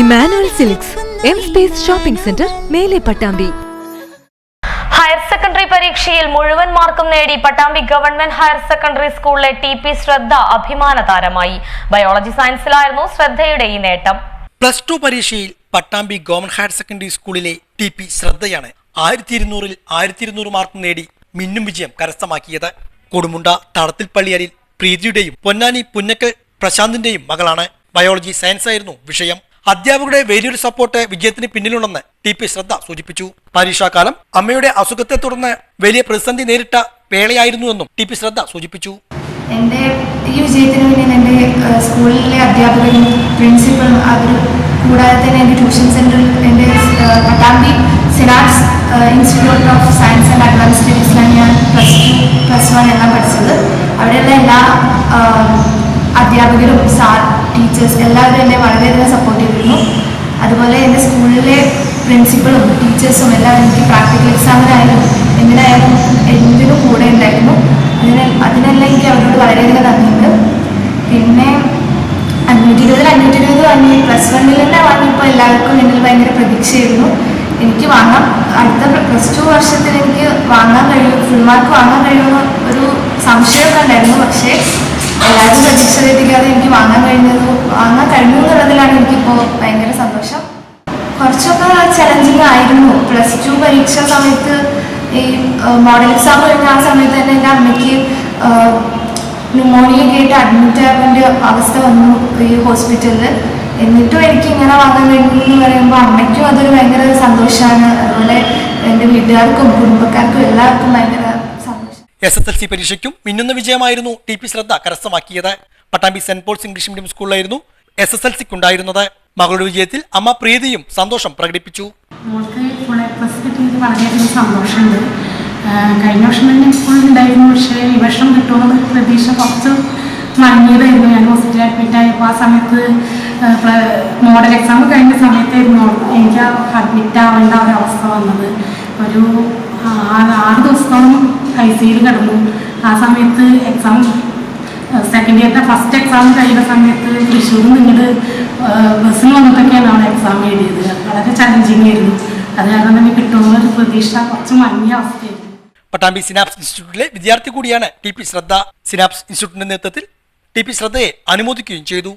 Emmanuel silks M space shopping centre മേലെ Pattambi. Higher secondary പരീക്ഷയിൽ മുഴുവൻ മാർക്കും നേടി പട്ടാമ്പി ഗവൺമെന്റ് ഹയർ സെക്കൻഡറി സ്കൂളിലെ ടി പി ശ്രദ്ധ അഭിമാന താരമായി. ബയോളജി സയൻസിലായിരുന്നു ശ്രദ്ധയുടെ ഈ നേട്ടം. പ്ലസ് ടു പരീക്ഷയിൽ പട്ടാമ്പി ഗവൺമെന്റ് ഹയർ സെക്കൻഡറി സ്കൂളിലെ ടി പി ശ്രദ്ധയാണ് ആയിരത്തി ഇരുന്നൂറിൽ ആയിരത്തി ഇരുന്നൂറ് മാർക്ക് നേടി മിന്നും വിജയം കരസ്ഥമാക്കിയത്. കൊടുമുണ്ട തടത്തിൽപ്പള്ളിയരിൽ പ്രീതിയുടെയും പൊന്നാനി പുന്നക്കൽ പ്രശാന്തിന്റെയും മകളാണ്. ബയോളജി സയൻസ് ആയിരുന്നു വിഷയം. അധ്യാപകരുടെ വലിയൊരു സപ്പോർട്ട് വിജയത്തിന് പിന്നിലുണ്ടെന്ന് ടി പി ശ്രദ്ധ സൂചിപ്പിച്ചു. പരീക്ഷാകാലം അമ്മയുടെ അസുഖത്തെ തുടർന്ന് വലിയ പ്രതിസന്ധി നേരിട്ട വേളയായിരുന്നുവെന്നും ടി പി ശ്രദ്ധ സൂചിപ്പിച്ചു. എന്റെ ഈ വിജയത്തിന് പിന്നിൽ എന്റെ സ്കൂളിലെ അധ്യാപകരും പ്രിൻസിപ്പളും അവരും കൂടാതെ തന്നെ എന്റെ ട്യൂഷൻ സെന്ററിൽ എന്റെ Pattambi സിനാർട്സ് institute of science and advance സ്റ്റഡീസിലാണ് ഞാൻ പ്ലസ് ടു പ്ലസ് വൺ എല്ലാം പഠിച്ചത്. അവിടെയുള്ള എല്ലാ അധ്യാപകരും സാർ ടീച്ചേഴ്സ് എല്ലാവരും എന്നെ വളരെയധികം സപ്പോർട്ട് ചെയ്തിരുന്നു. അതുപോലെ എന്റെ സ്കൂളിലെ പ്രിൻസിപ്പളും ടീച്ചേഴ്സും എല്ലാം എനിക്ക് പ്രാക്ടിക്കൽ എക്സാമിനായാലും എന്തിനായാലും എന്തിനും കൂടെ ഉണ്ടായിരുന്നു. അതിന് അതിനെല്ലാം എനിക്ക് അവരോട് വളരെയധികം നന്ദിയുണ്ട്. പിന്നെ അഞ്ഞൂറ്റി ഇരുപതിൽ അഞ്ഞൂറ്റി ഇരുപത് വാങ്ങി പ്ലസ് വണ്ണിൽ തന്നെ വാങ്ങിയപ്പോൾ എല്ലാവർക്കും എന്നിൽ ഭയങ്കര പ്രതീക്ഷയായിരുന്നു. എനിക്ക് വാങ്ങാം. അടുത്ത പ്ലസ് ടു വർഷത്തിൽ എനിക്ക് വാങ്ങാൻ കഴിയും ഫുൾ മാർക്ക് വാങ്ങാൻ കഴിയുമെന്ന് ഒരു സംശയമൊക്കെ ഉണ്ടായിരുന്നു. പക്ഷേ എല്ലാവരും പ്രതീക്ഷ തെറ്റിക്കാതെ എനിക്ക് വാങ്ങാൻ കഴിഞ്ഞത് വാങ്ങാൻ കഴിഞ്ഞു എന്നുള്ളതിലാണ് എനിക്കിപ്പോൾ ഭയങ്കര സന്തോഷം. കുറച്ചൊക്കെ ചലഞ്ചിങ് ആയിരുന്നു. പ്ലസ് ടു പരീക്ഷ സമയത്ത് ഈ മോഡൽ എക്സാം കഴിഞ്ഞ ആ സമയത്ത് തന്നെ എന്റെ അമ്മയ്ക്ക് ന്യൂമോണിയ ആയിട്ട് അഡ്മിറ്റ് ആകേണ്ട അവസ്ഥ വന്നു ഈ ഹോസ്പിറ്റലിൽ എന്നിട്ടും എനിക്ക് ഇങ്ങനെ വാങ്ങാൻ കഴിഞ്ഞു എന്ന് പറയുമ്പോൾ അമ്മയ്ക്കും അതൊരു ഭയങ്കര സന്തോഷമാണ് അതുപോലെ എന്റെ വീട്ടുകാർക്കും കുടുംബക്കാർക്കും എല്ലാവർക്കും ഭയങ്കര എസ് എസ് എൽ സി പരീക്ഷയ്ക്കും മിന്നുന്ന വിജയമായിരുന്നു ടി പി ശ്രദ്ധ കരസ്ഥമാക്കിയത്. Pattambi saint Paul's English medium സ്കൂളിലായിരുന്നു എസ് എസ് എൽ സിക്കുണ്ടായിരുന്നത് മകളുടെ വിജയത്തിൽ അമ്മ പ്രീതിയും സന്തോഷം പ്രകടിപ്പിച്ചു. വളരെയധികം സന്തോഷമുണ്ട്. കഴിഞ്ഞ വർഷം തന്നെ ഫുൾ ഉണ്ടായിരുന്നു. പക്ഷേ ഈ വർഷം കിട്ടുമെന്ന് പ്രതീക്ഷ കുറച്ച് മടങ്ങിയതായിരുന്നു. ഞാൻ ഹോസ്പിറ്റലിൽ അഡ്മിറ്റ് ആയപ്പോൾ ആ സമയത്ത് മോഡൽ എക്സാം കഴിഞ്ഞ സമയത്തായിരുന്നു എനിക്ക് അഡ്മിറ്റ് ആവേണ്ട ഒരവസ്ഥ വന്നത്. ഒരു ആറ് ദിവസത്തോളം ഐ സിയിൽ കിടന്നു. ആ സമയത്ത് എക്സാം സെക്കൻഡ് ഇയറിന്റെ ഫസ്റ്റ് എക്സാം കഴിയുന്ന സമയത്ത് തൃശ്ശൂരിൽ നിന്നിട്ട് ബസ്സിൽ വന്നിട്ടൊക്കെയാണ് അവിടെ എക്സാം എഴുതിയത്. വളരെ ചലഞ്ചിങ് ആയിരുന്നു. അത് കാരണം തന്നെ കിട്ടുമെന്ന ഒരു പ്രതീക്ഷ കുറച്ച് മങ്ങിയ അവസ്ഥയായിരുന്നു. പട്ടാമ്പി സിനാപ്സ് ഇൻസ്റ്റിറ്റ്യൂട്ടിലെ വിദ്യാർത്ഥി കൂടിയാണ് ടി പി ശ്രദ്ധ. സിനാപ്സ് ഇൻസ്റ്റിറ്റ്യൂട്ടിന്റെ നേതൃത്വത്തിൽ ടി പി ശ്രദ്ധയെ അനുമോദിക്കുകയും ചെയ്തു.